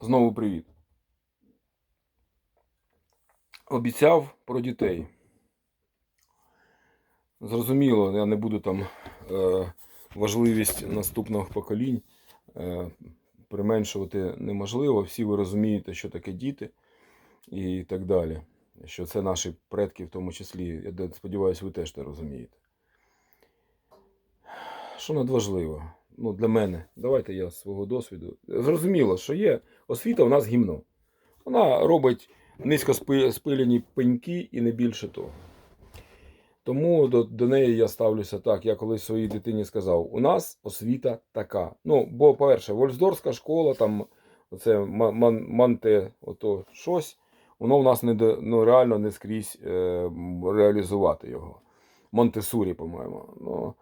Знову привіт. Обіцяв про дітей. Зрозуміло, я не буду там е, важливість наступних поколінь е, применшувати неможливо. Всі ви розумієте, що таке діти і так далі. Що це наші предки в тому числі. Я сподіваюся, ви теж це розумієте. Що надважливо? Ну, для мене, давайте я з свого досвіду. Зрозуміло, що є освіта у нас гімно. Вона робить низько спилені пеньки і не більше того. Тому до, до неї я ставлюся так. Я колись своїй дитині сказав: у нас освіта така. Ну, бо, по-перше, Вольсдорська школа, там ма- ман, манте, ото щось, воно в нас не ну, реально не скрізь е, реалізувати його. Монтесурі, по-моєму. Ну,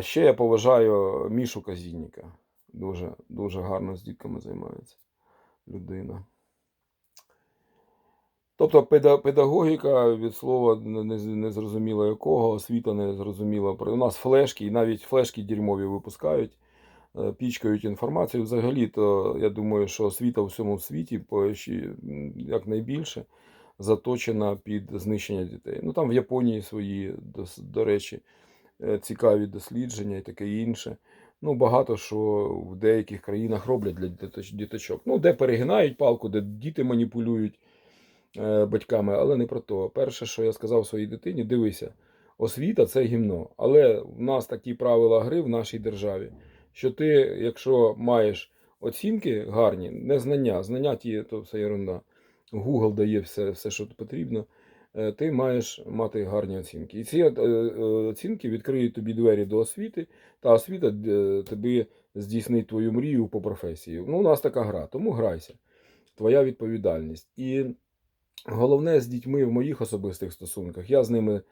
ще я поважаю Мішу Казінніка. Дуже, дуже гарно з дітками займається людина. Тобто педагогіка від слова не- не- незрозуміло якого, освіта не зрозуміла. У нас флешки, і навіть флешки дерьмові випускають, е, пічкають інформацію. Взагалі, то я думаю, що освіта у всьому світі якнайбільше заточена під знищення дітей. Ну там в Японії свої, до, до речі, е, цікаві дослідження і таке інше. Ну, багато що в деяких країнах роблять для діточок. Ну, де перегинають палку, де діти маніпулюють е, батьками, але не про то. Перше, що я сказав своїй дитині, дивися, освіта це гімно. Але в нас такі правила гри в нашій державі, що ти, якщо маєш оцінки гарні, не знання, знання ті, то все ерунда. Google дає все, все, що потрібно. Е, Ти маєш мати гарні оцінки. І ці е, е, оцінки відкриють тобі двері до освіти, та освіта тобі здійснить твою мрію по професії. Ну, у нас така гра, тому грайся. Твоя відповідальність. І Головне з дітьми в моїх особистих стосунках. Я з ними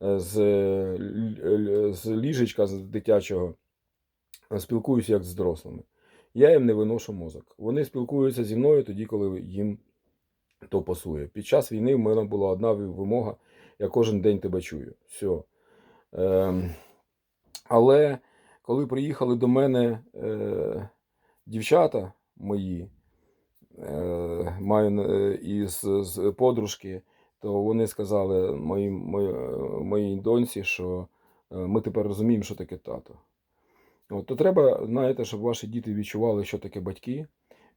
з, з ліжечка з дитячого спілкуюся як з дорослими. Я їм не виношу мозок. Вони спілкуються зі мною тоді, коли їм то пасує. Під час війни в мене була одна вимога: я кожен день тебе чую. Все. Ем, але коли приїхали до мене е, дівчата мої, е, маю е, із з подружки, то вони сказали моїй, моїй, моїй доньці, що е, ми тепер розуміємо, що таке тато. От, то треба, знаєте, щоб ваші діти відчували, що таке батьки,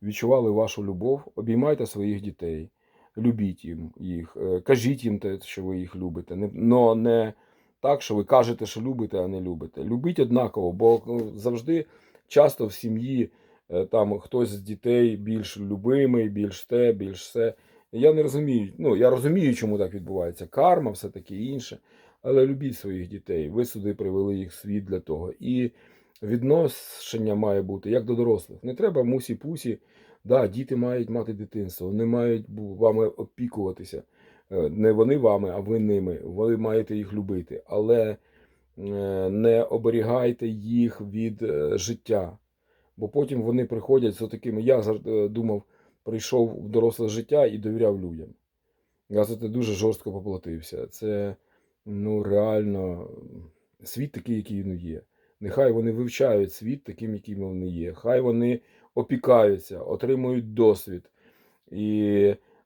відчували вашу любов, обіймайте своїх дітей, любіть їм їх, е, кажіть їм те, що ви їх любите. Не, но не так, що ви кажете, що любите, а не любите. Любіть однаково, бо ну, завжди часто в сім'ї е, там хтось з дітей більш любимий, більш те, більш все. Я не розумію. Ну, я розумію, чому так відбувається. Карма, все таке інше. Але любіть своїх дітей. Ви сюди привели їх в світ для того. І відношення має бути як до дорослих. Не треба мусі-пусі. Да, діти мають мати дитинство, вони мають вами опікуватися. Е, Не вони вами, а ви ними. Ви маєте їх любити. Але е, не оберігайте їх від е, життя. Бо потім вони приходять з такими. Я думав, прийшов в доросле життя і довіряв людям. Я за це дуже жорстко поплатився. Це ну, реально світ такий, який він є. Нехай вони вивчають світ таким, яким вони є. Хай вони опікаються, отримують досвід. І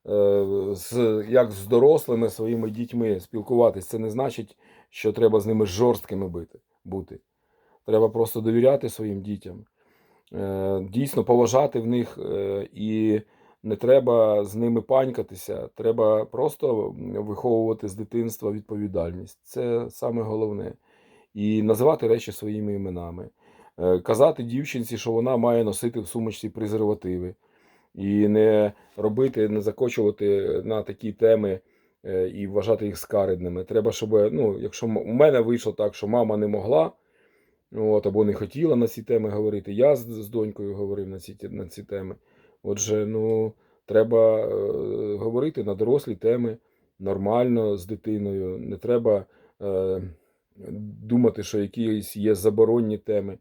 е, з, як з дорослими своїми дітьми спілкуватись, це не значить, що треба з ними жорсткими бити, бути. Треба просто довіряти своїм дітям, е, дійсно поважати в них е, і не треба з ними панькатися. Треба просто виховувати з дитинства відповідальність. Це саме головне. І називати речі своїми іменами. Е, Казати дівчинці, що вона має носити в сумочці презервативи. І не робити, не закочувати на такі теми е, і вважати їх скаридними. Треба, щоб, ну, якщо у мене вийшло так, що мама не могла, от, або не хотіла на ці теми говорити, я з, з донькою говорив на ці, на ці теми. Отже, ну, треба е, говорити на дорослі теми нормально з дитиною. Не треба е, думати, що якісь є заборонні теми.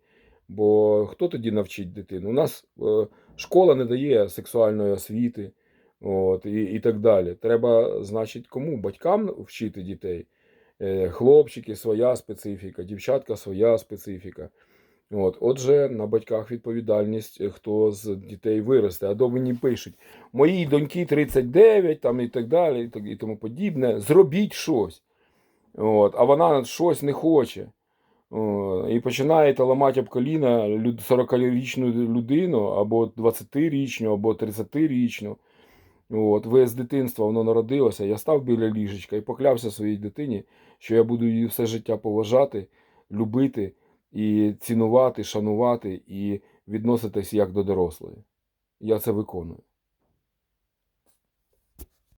Бо хто тоді навчить дитину? У нас е, школа не дає сексуальної освіти, от, і, і так далі. Треба, значить, кому? Батькам вчити дітей. Е, Хлопчики, своя специфіка, дівчатка, своя специфіка. От, отже, на батьках відповідальність, е, хто з дітей виросте. А до мені пишуть: моїй доньки 39 там, і так далі, і, тому подібне. Зробіть щось. От, а вона щось не хоче. І починаєте ламати об коліна 40-річну людину, або 20-річну, або 30-річну. От, ви з дитинства воно народилося. Я став біля ліжечка і поклявся своїй дитині, що я буду її все життя поважати, любити і цінувати, шанувати і відноситись як до дорослої. Я це виконую.